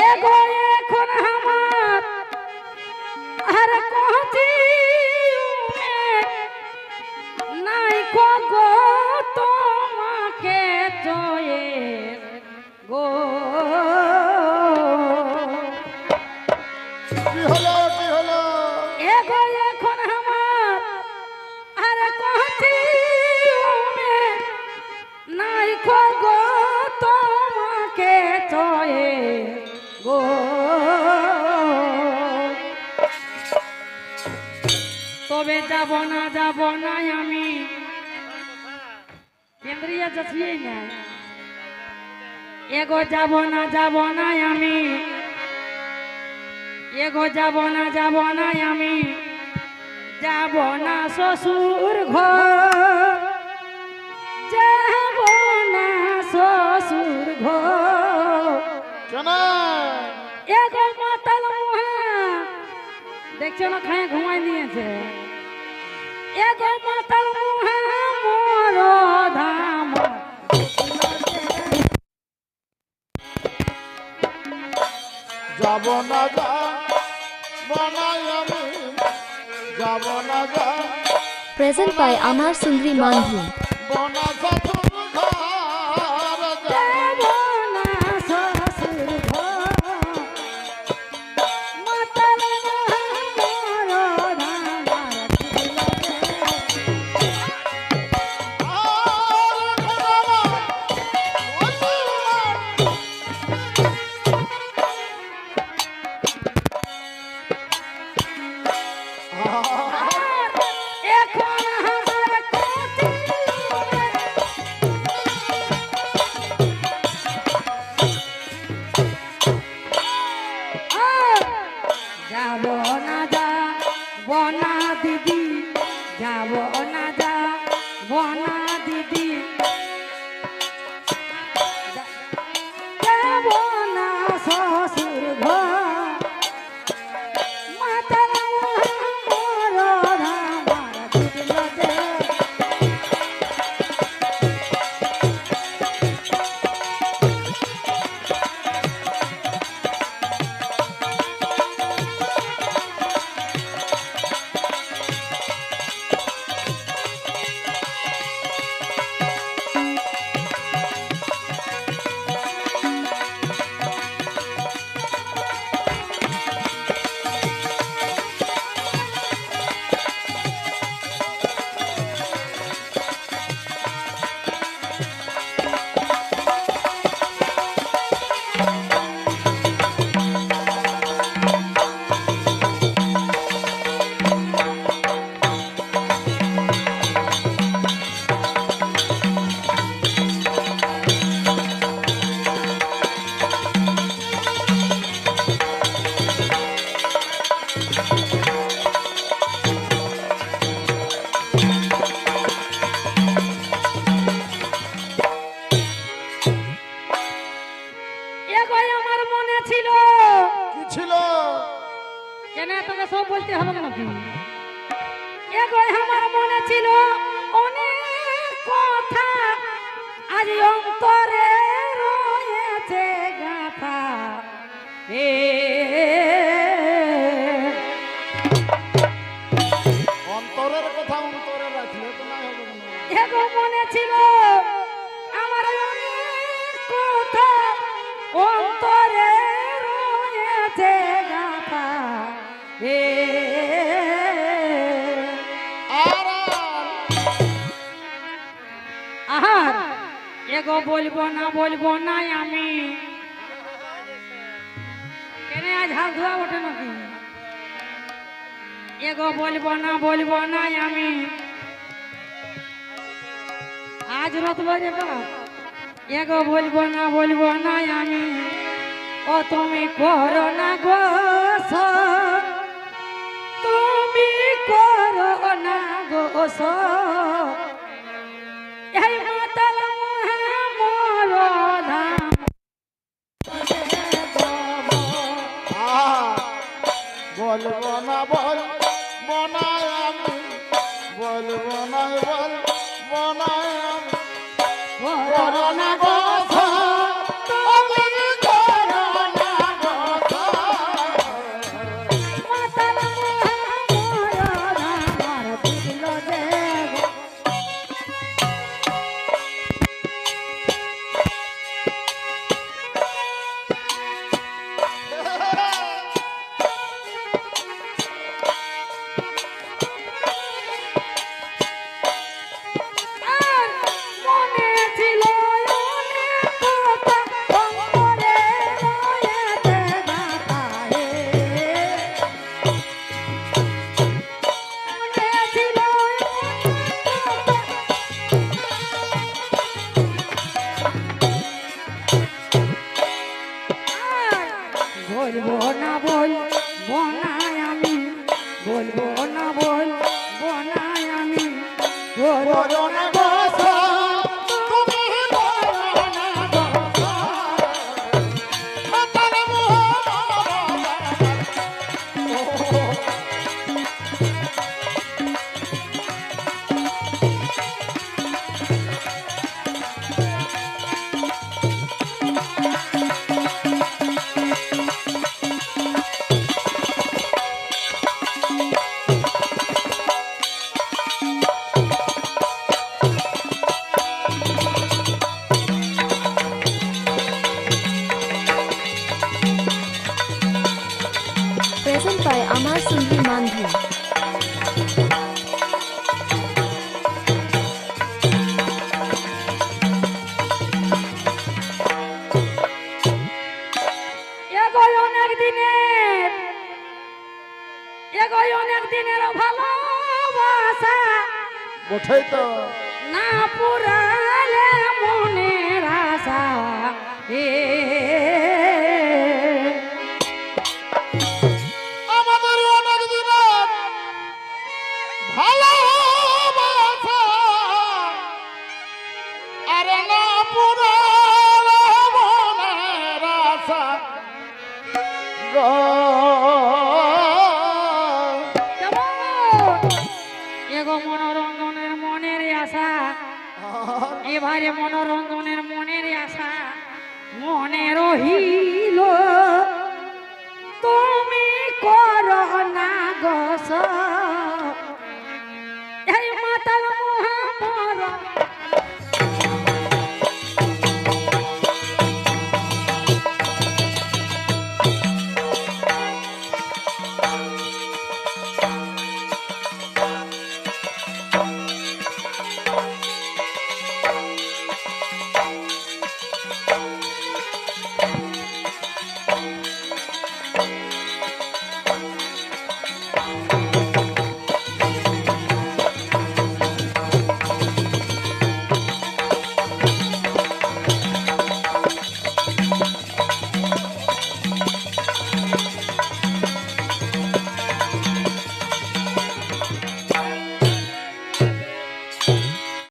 এগো এখন আমার আর কহতি যাব না যাব না আমি। কেন্দ্রীয় যাচ্ছিই না? এগো যাব না যাব না আমি। এগো যাব না যাব না আমি। যাব না শ্বশুর ঘর। যাব না শ্বশুর ঘর। এগো মাতাল মুহা। দেখছ না খায় ঘুমাই দিয়েছে Present by Amar Sundri Mandhu. বলব না বলব না আমি কেন আজ হাত ধোয়া ওঠে নাকি এগো বলব না বলব না আমি আজ রত বাজে বাবা এগো বলব না বলব না আমি ও তুমি করো না গো সব, তুমি করো না গো সব। এই বলব না বল বনাই না বল বনায় আমি বলব না বল বনায় আমি না Amar Sundri অনেক দিনের এগোয় অনেক দিনের ভালোবাসা। তো। না পুরালে ভালো আরে না পুরো মনের আশা। এগো মনোরঞ্জনের মনের আশা। এবারে মনোরঞ্জনের মনের আশা মনে রহিল। তুমি করো না গোসা Yeah.